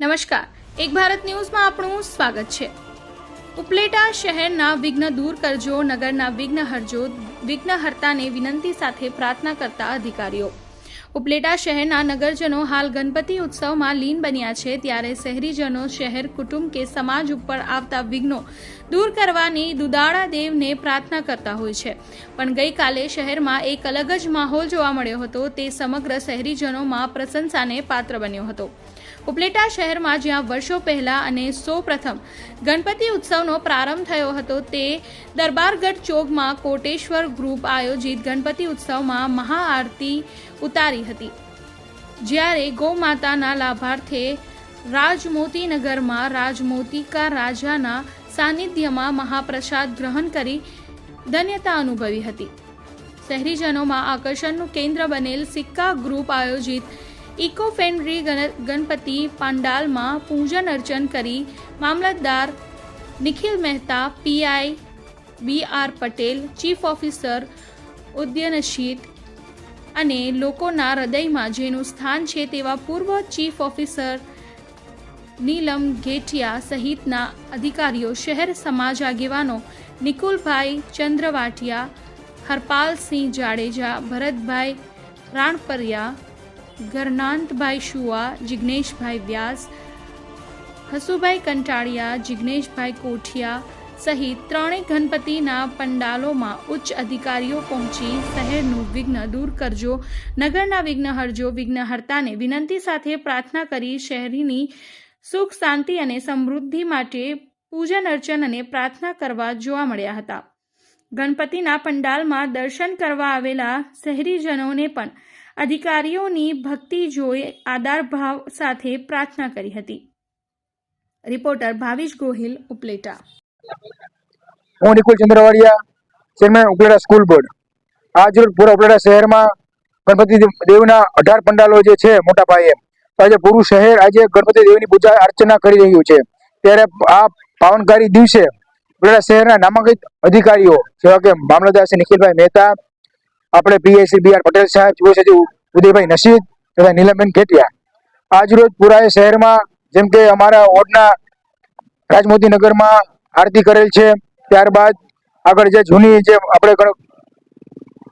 નમસ્કાર. એક ભારત ન્યૂઝમાં આપણું સ્વાગત છે. ઉપલેટા શહેરના વિઘ્ન દૂર કરજો, નગરના વિઘ્ન હરજો વિઘ્નહર્તાને વિનંતી સાથે પ્રાર્થના કરતા અધિકારીઓ. ઉપલેટા શહેરના નગરજનો હાલ ગણપતિ ઉત્સવમાં લીન બન્યા છે, ત્યારે શહેરીજનો શહેર કુટુંબ કે સમાજ ઉપર આવતા વિઘ્નો દૂર કરવાની દુદાળા દેવને પ્રાર્થના કરતા હોય છે. પણ ગઈકાલે શહેરમાં એક અલગ જ માહોલ જોવા મળ્યો હતો, તે સમગ્ર શહેરીજનોમાં પ્રશંસાને પાત્ર બન્યો હતો. ઉપલેટા શહેરમાં જ્યાં વર્ષો પહેલા અને સૌ પ્રથમ ગણપતિ ઉત્સવનો પ્રારંભ થયો હતો, તે દરબારગઢ ચોકમાં કોટેશ્વર ગ્રુપ આયોજિત ગણપતિ ઉત્સવમાં મહાઆરતી ઉતારી હતી. જ્યારે ગૌમાતાના લાભાર્થે રાજમોતીનગરમાં રાજમોતિકા રાજાના સાનિધ્યમાં મહાપ્રસાદ ગ્રહણ કરી ધન્યતા અનુભવી હતી. શહેરીજનોમાં આકર્ષણનું કેન્દ્ર બનેલ સિક્કા ગ્રુપ આયોજિત ઇકો ફ્રેન્ડલી ગણપતિ પાંડાલમાં પૂજન અર્ચન કરી મામલતદાર Nikhil Mehta PI B R Patel, chief officer ઉદ્યનશીત અને લોકોના હૃદયમાં જેનું સ્થાન છે તેવા પૂર્વ ચીફ ઓફિસર નીલમ ઘેટિયા સહિતના અધિકારીઓ, શહેર સમાજ આગેવાનો નિકુલભાઈ ચંદ્રવાટિયા, હરપાલસિંહ જાડેજા, ભરતભાઈ રાણપરિયા ગરનાંતભાઈ શુઆ, જિગ્નેશભાઈ વ્યાસ, હસુભાઈ કંટાળિયા, જિગ્નેશભાઈ કોઠિયા સહિત ત્રણેય ગણપતિના પંડાલોમાં ઉચ્ચ અધિકારીઓ પહોંચી શહેરનું વિઘ્ન દૂર કરજો. નગરના વિઘ્નહરજો વિઘ્નહર્તાને વિનંતી સાથે પ્રાર્થના કરી શહેરીની સુખ, શાંતિ અને સમૃદ્ધિ માટે પૂજન અર્ચન અને પ્રાર્થના કરવા જોવા મળ્યા હતા. ગણપતિના પંડાલમાં દર્શન કરવા આવેલા શહેરીજનોને પણ અધિકારીઓની ભક્તિ જોઈ આદાર ભાવ સાથે પ્રાર્થના કરી હતી. રિપોર્ટર ભાવિશ ગોહિલ, ઉપલેટા. હું Nikul Chandravadiya chairman Upleta school board. આજ પૂરા ઉપલેટા શહેરમાં ગણપતિ દેવના અઢાર પંડાલો જે છે મોટા પાયે આજે પૂરું શહેર આજે ગણપતિ દેવની પૂજા અર્ચના કરી રહ્યું છે. ત્યારે આ પાવનકારી દિવસે ઉપલેટા શહેરના નામાંકિત અધિકારીઓ, જેવા કે મામલતદાર શ્રી નિખિલભાઈ મહેતા આપણે પીએસસી બી આર પટેલ સાહેબ જુઓ સચિવ ઉદયભાઈ નસીદ તથા નીલમબેન ઘેટિયા આજરોજ શહેરમાં, જેમ કે અમારા વોર્ડના રાજમોદીનગરમાં આરતી કરેલ છે, ત્યારબાદ આગળ જે જૂની જે આપણે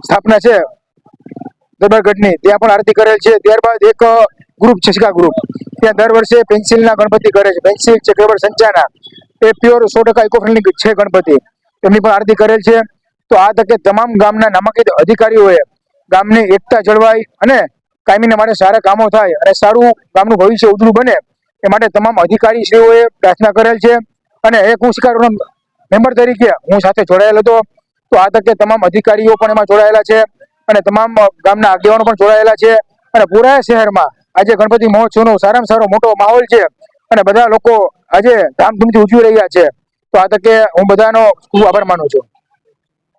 સ્થાપના છે દરબારગઢની ત્યાં પણ આરતી કરેલ છે. ત્યારબાદ એક ગ્રુપ છે ગ્રુપ. ત્યાં દર વર્ષે પેન્સિલના ગણપતિ કરે છે. પેન્સિલ છે કેવળ સંચાના. એ પ્યોર સો ટકા ઇકો ફ્રેન્ડલી છે ગણપતિ. એમની પણ આરતી કરેલ છે. તો આ તકે તમામ ગામના નામાંકિત અધિકારીઓએ ગામની એકતા જળવાય અને કાયમીને માટે સારા કામો થાય અને સારું ગામનું ભવિષ્ય ઉજળું બને એ માટે તમામ અધિકારીશ્રીઓએ પ્રાર્થના કરેલ છે. અને એક હું મેમ્બર તરીકે હું સાથે જોડાયેલ હતો. તો આ તકે તમામ અધિકારીઓ પણ એમાં જોડાયેલા છે અને તમામ ગામના આગેવાનો પણ જોડાયેલા છે. અને પૂરા શહેરમાં આજે ગણપતિ મહોત્સવનો સારામાં સારો મોટો માહોલ છે. અને બધા લોકો આજે ધામધૂમથી ઉજવી રહ્યા છે. તો આ તકે હું બધાનો ખૂબ આભાર માનું છું.